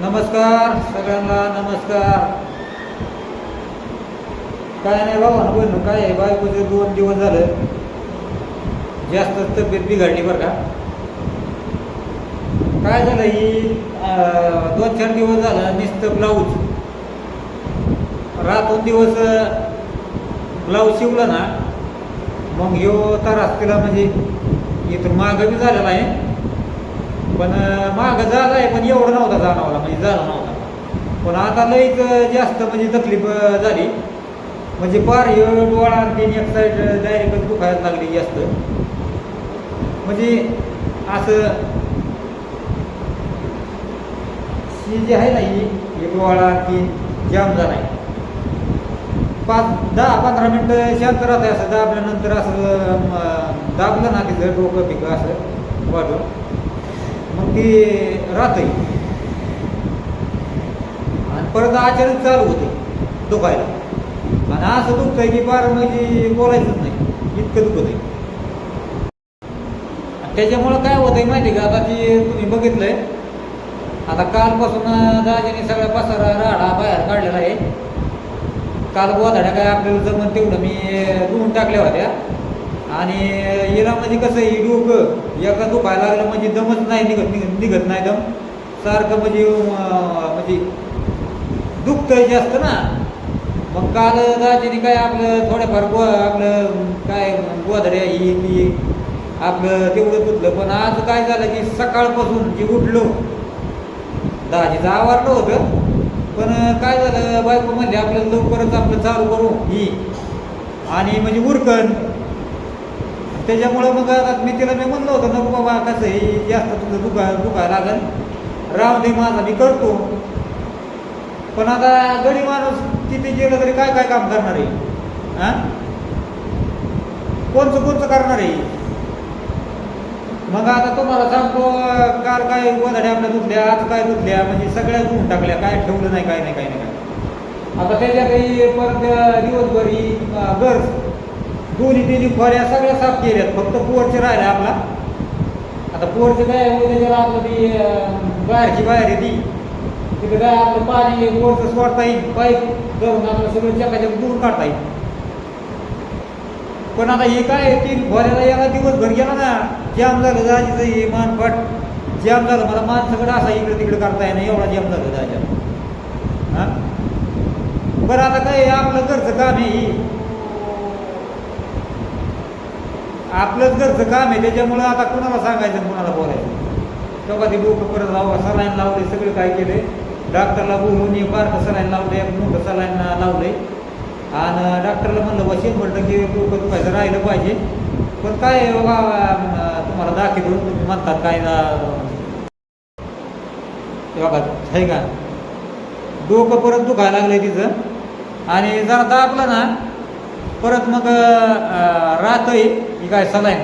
नमस्कार सगळ्यांना नमस्कार. काय नाही बाबा ना बोल काय आहे? बायकोचे दोन दिवस झालं. जास्त तब्येत बिघडली बरं का. काय झालं ही दोन चार दिवस झालं नुसतं ब्लाऊज रातून दिवस ब्लाऊज शिवलं ना मग ह्यो तर तिला म्हणजे इथून मागं बी झालेला आहे. पण माग मागं आहे पण एवढं नव्हता जाणवला म्हणजे झाला नव्हता. पण आता लईच जास्त म्हणजे तकलीफ झाली. म्हणजे पार डोळा आणि एक साईड डायरेक्टच दुखायला लागली जास्त. म्हणजे असं ही जी आहे ना ही डोळा तीन जाम झाला आहे पाच दहा पंधरा मिनटं शांत राहते असं दाबल्यानंतर असं दाबलं ना तिथं डोकं पिकं असं वाढून. ते राहते आणि परत आचरण चालू होते दुखायला. आणि असं दुखतंय की फार म्हणजे बोलायचंच नाही इतकं दुखत आहे त्याच्यामुळं काय होतंय माहिती का आता ती तुम्ही बघितलंय. आता कालपासून दाजीने सगळा पसारा राडा बाहेर काढलेला आहे. काल गोधाड्या काय आपल्याला जमन तेवढं मी धुवून टाकल्या होत्या. आणि हिला म्हणजे कसं ही डोकं एका दुखायला लागलं म्हणजे दमच नाही निघत निघत निघत नाही दम. सारखं म्हणजे म्हणजे दुखतंय जास्त ना. मग काल दाजीने काय आपलं थोडंफार गो आपलं काय गोधड्या ही ती आपलं तेवढं दुधलं पण आज काय झालं की सकाळपासून जे उठलो दाजीचं आवारलं होतं. पण काय झालं बायको म्हणजे आपल्याला लवकरच आपलं चालू करू ही. आणि म्हणजे उरकन त्याच्यामुळं मग आता मी तिला मी म्हणलं होतं नको बाबा कसं आहे? जास्त तुझं दुखा दुखा लागल राव दे माझा मी करतो. पण आता गडी माणूस तिथे गेलं तरी काय काय काम करणार आहे? हा? कोणचं कोणचं करणार आहे? मग आता तुम्हाला सांगतो काल काय गोधड्या आपल्या दुखल्या आज काय दुखल्या म्हणजे सगळ्या धुवून टाकल्या काय ठेवलं नाही काय नाही काय नाही काय आता त्याच्या काही परत दिवसभर ही दोन्ही तिन्ही खोऱ्या सगळ्या साफ केल्यात. फक्त पोरचे राहिले आपला. आता पोरचे काय होते आपलं ती बाहेरची बाहेर ती तिथे काय आपलं पाणी पोरचं सोडता येईल. पाईप धरून आपलं सगळं चकाचक दूर काढता येईल. पण आता हे काय तीन खोऱ्याला याला दिवसभर गेला ना जाम झालं जायचं हे मानपाट जाम झालं मला मान सगळं असा इकडे तिकडे करता येणं एवढा जाम झालं जायच्या हा? बरं आता काय आपलं घरचं काम आहे ही आपलंच घरचं काम आहे त्याच्यामुळं आता कुणाला सांगायचं कुणाला बोलायचं? तेव्हा ते डोकं परत लावलं सलाईन लावले सगळं काय केले डॉक्टरला बोलून एक बारकं सलाईन लावलं मोठं सलाईन लावले आणि डॉक्टरला म्हणलं बा शंभर टक्के डोकं दुखायचं राहिलं पाहिजे. पण काय आहे बाबा तुम्हाला दाखवतो तुम्ही म्हणतात काय ना. बघा आहे का? डोकं परत दुखायला लागलं तिचं. आणि जरा दाबलं ना परत मग अं, राहतंय. ही काय सलाईन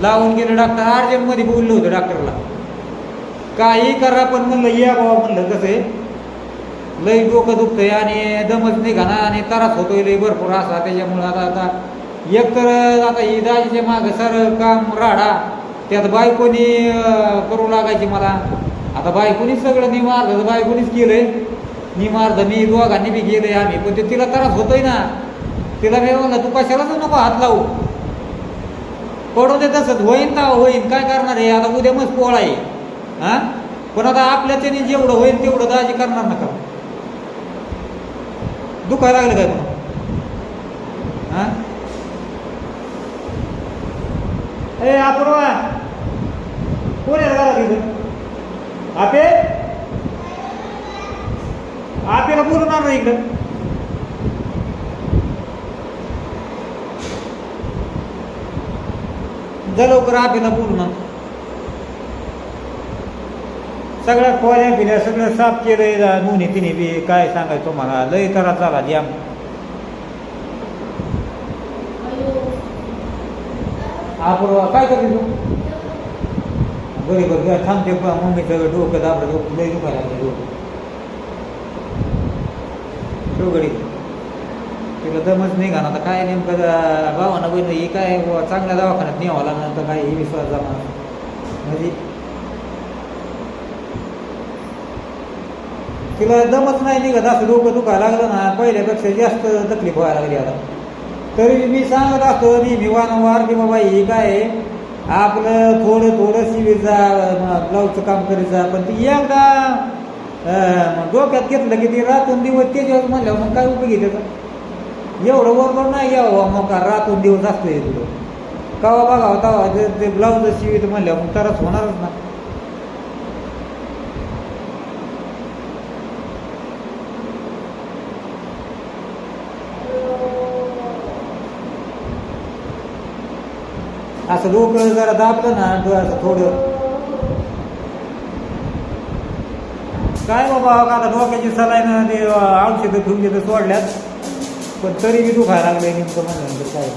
लावून गेलं डॉक्टर अर्जंटमध्ये बोललं होतं डॉक्टरला काही करा पण म्हणलं या बाबा म्हणलं कसं आहे? लई डोकं दुखतंय आणि दमच निघाना आणि त्रास होतोय लई भरपूर असा. त्याच्यामुळं आता आता एक तर आता ही दाजीच्या मागं सर काम राडा. त्यात बायकोनी करू लागायची मला. आता बायकोनीच सगळं निमार्ध बायकोनीच केलंय. निमार्ध मी दोघांनी बी गेलंय आम्ही. पण ते तिला त्रास होतोय ना. तिला मी म्हणलं तू कशालाच नको हात लावू. पडू दे तसंच होईन ना होईन काय करणार आहे? आता उद्या मस्त पोळा आहे. हा? पण आता आपल्या त्याने जेवढं होईल तेवढं दाजी करणार नका. दुखायला लागलं काय तुम्हाला? हा? ए अपूर्वा! कोण आहे घरात इथं? आपे? आपेला बोलणार नाही इकडं. जा लवकर आपेला बोलून आण. सगळ्या खोल्या बिल्या सगळं साफ केलंय दोन्ही तिन्ही बी काय सांगायचं तुम्हाला? लय झाला जाम अपूर्वा काय करते तू? थांबते मम्मीचं डोकं दाबलं डोकं लय दुखायला लागलं डोकं. डोगडी तिला दमच नाही घाण आता काय नेमकं जा- भावानं बहिण ही काय बुवा चांगल्या दवाखान्यात न्यावं लागणार तर काय ही विश्वास जमा म्हणजे तिला दमच नाही निघत असं डोकं दुखायला लागलं ना पहिल्यापेक्षा जास्त तकलीफ व्हायला लागली आता. तरी मी सांगत असतो नेहमी वारंवार की बाबा ही काय आपलं थोडं थोडं शिवीर जा ब्लाऊजचं काम करीत जा. पण ती एकदा डोक्यात घेतलं की ती रातून दिवस ते दिवस म्हणल्यावर मग काय उपयोगी त्याचा? एवढं वरवर नाही यावं मग का रातून दिवस असतोय तुझं. कवा बघा तवा जर ते ब्लाऊज शिवित म्हणलं मग तरच होणारच ना. असं डोकं जरा दाबलं ना डोळ्याचं थोडं. काय बाबा आता डोक्याची सलाईन ते औषधं ठेवून सोडल्यात. पण तरी मी तू खायला लागलं नेमकं म्हणल्यानंतर काय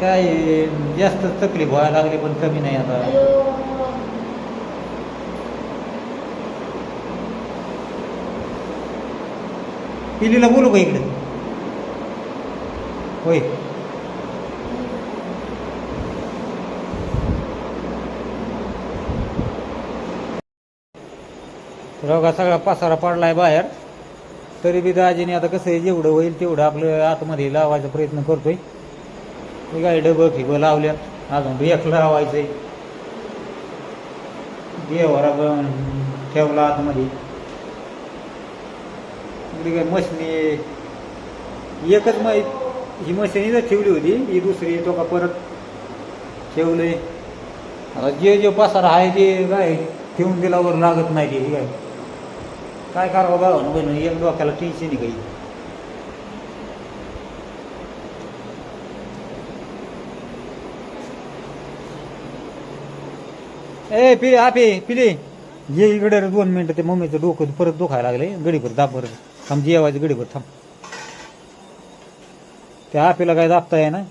काय जास्तच तकलीफ व्हायला लागली पण कमी नाही आता. पिलीला बोलू का इकडे? होय. रगा सगळा पसारा पडलाय बाहेर. तरी बी दाजीने आता कसं आहे जेवढं होईल तेवढं आपलं आतमध्ये लावायचा प्रयत्न करतोय. हे काय डबं फिबं लावल्यात अजून रेख लावायचं देवारा पण ठेवला आतमध्ये इकडे काय मशनी एकच म ही मशीन ठेवली होती ही दुसरी तो का परत ठेवले आता जे जे पसार आहे ते काय ठेवून दिल्यावर लागत नाही ते काय? काय करावं बघा बहिण एक डोक्याला टेन्शन आहे काही. ए पिली आपे पिली. ये इकडे रे दोन मिनिटं ते मम्मीचं डोकं परत दुखायला लागले गडीभर दाब बरं थांब जेवायचं गडीभर. थांब. त्या आपेला काय दाबता आहे ना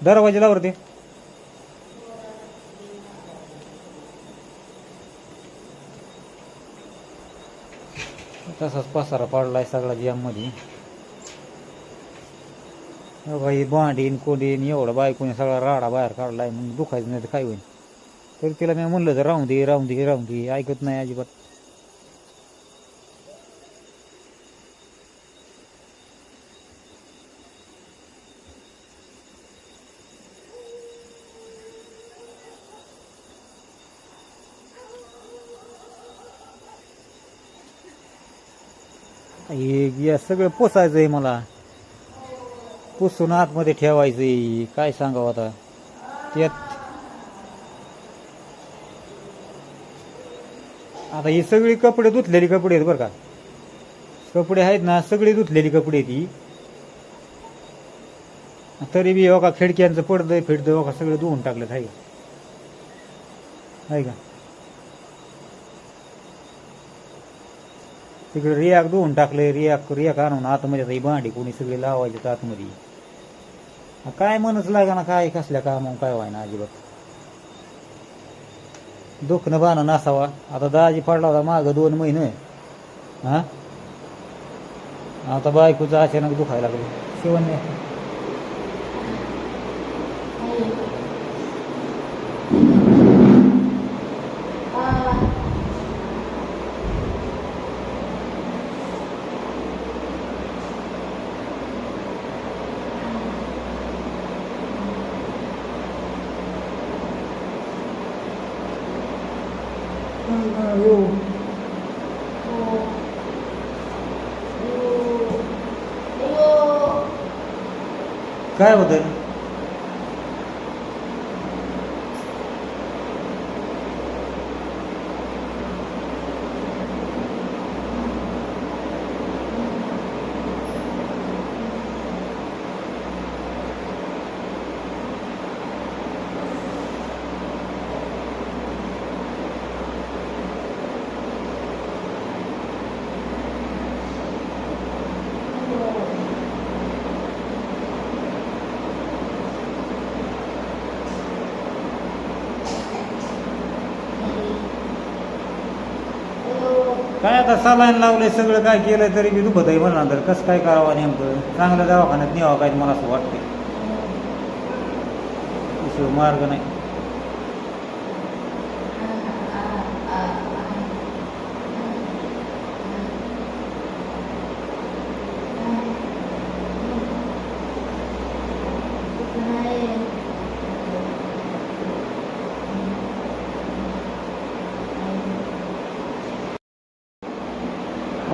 दरवाजे लावर ते. तसाच पसारा पडलाय सगळा जॅममध्ये. बाई बांडीन कोंडीन एवढा बायकोने सगळा राडा बाहेर काढलाय मग दुखायचं नाही तर काय होईल तर तिला मी म्हणलं तर राहून दे राहून दे राहून दे. ऐकत नाही अजिबात. हे या सगळं पोसायचं आहे मला. पुसून आतमध्ये ठेवायचं आहे काय सांगावं आता? त्यात आता ही सगळी कपडे धुतलेली कपडे आहेत बरं का. कपडे आहेत ना सगळी धुतलेली कपडे आहेत तरी बी हो का खिडक्यांचं पडदं फिडदं हो का सगळं धुवून टाकलं आहे का? आहे का? तिकडे रियाक धुवून टाकले रियाक रियाक आणून आतमध्ये आता ही भांडी कोणी सगळी लावायची आतमध्ये. काय म्हणच लागा ना काय कसल्या कामा काय व्हायना अजिबात. दुखणं बाणं नसावा. आता दाजी पडला होता मागं दोन महिने. हां? आता बायकोचं अचानक दुखायला लागलं. शिवण काय होतं काय आता सलाईन लावले सगळं काय केलं तरी मी दुखत आहे म्हणा तर कसं काय करावं नेमकं? चांगल्या दवाखान्यात न्यावं काय मला असं वाटतंय. मार्ग नाही.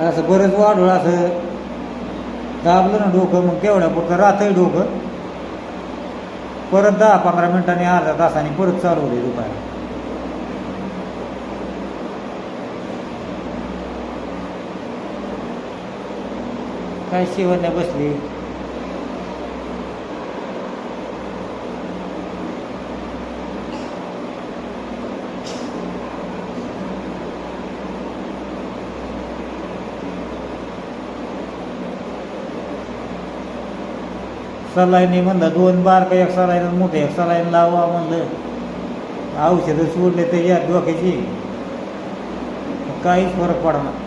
असं बरंच वाढलं असं दाबलं ना डोकं मग केवढ्या पुरतं? राहतंय डोकं. परत दहा पंधरा मिनिटांनी अर्धा तासाने परत चालू होते दुपारी. काय शिवण्या बसली? सलाईनी म्हणलं दोन बार का एक सलाईन मोठे एक सलाईन लावा म्हणलं औषधं सोडले तर या डोक्याची काहीच फरक पडणार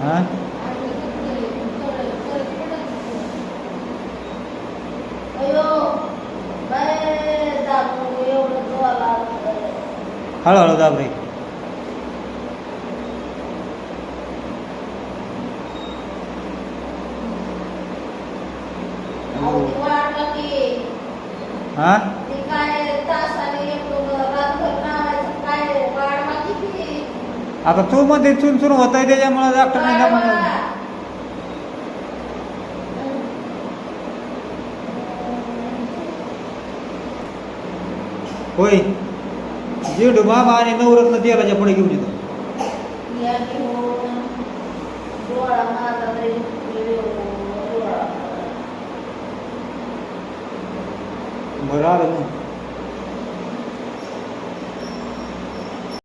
हा हळूहळू दाबरे हा? आता तू मध्ये चुन चुन होत आहे त्याच्यामुळे डॉक्टर नाही म्हणलं होय. जेडू मामा आणि नवरत्न तेलाच्या पुढे घेऊन येतो. बरं आलं मग